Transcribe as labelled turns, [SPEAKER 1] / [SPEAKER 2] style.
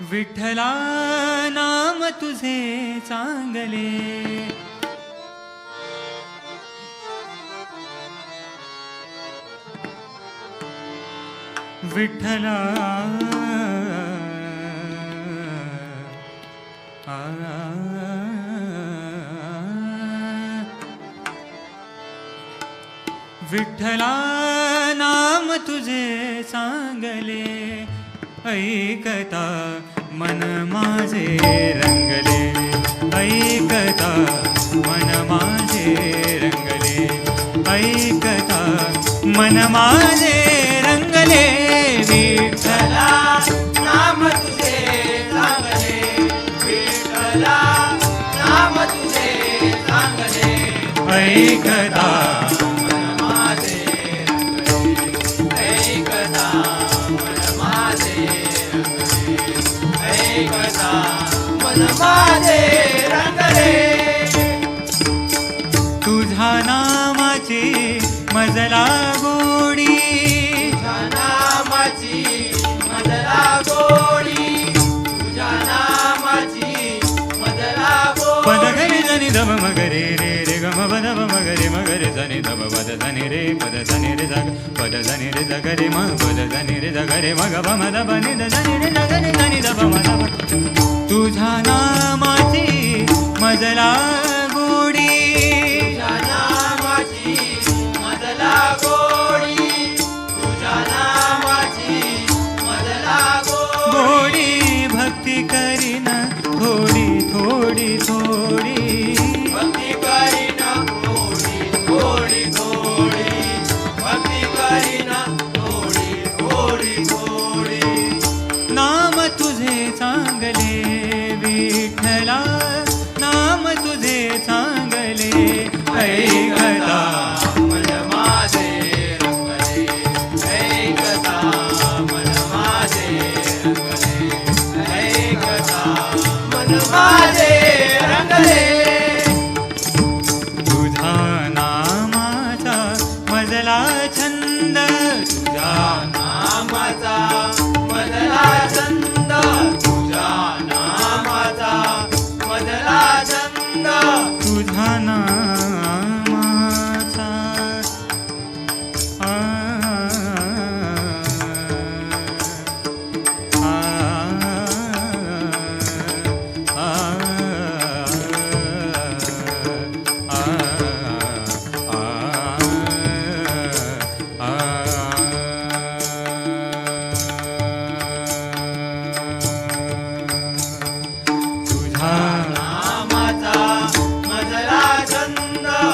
[SPEAKER 1] विठ्ठला नाम तुझे चांगले. विठ्ठला. विठ्ठला नाम तुझे चांगले. ऐकता मन माझे रंगले. ऐकता मन माझे रंगले. ऐकता मन माझे रंगले. विठ्ठला
[SPEAKER 2] नाम तुझे चांगले. विठ्ठला नाम तुझे चांगले.
[SPEAKER 1] ऐकता
[SPEAKER 2] मन माझे रंगले. ऐकता मन माझे रंगले.
[SPEAKER 1] तुझा नामाची मजला गोडी.
[SPEAKER 2] तुझ्या नामाची मदला गोडी. तुझ्या नामाची
[SPEAKER 1] पद
[SPEAKER 2] गोडी
[SPEAKER 1] जनी दब मगरे रे रे गम पद मगरे मगरे जनी दब पद जनी रे पद जनी रे जग पद जनी रे जग रे म पद जनी रे जग रे मग ब मद ब नि जनी रे जग रे जनी दब ब तुझा नामाची मजला विठ्ठला नाम तुझे चांगले ऐकता तुझा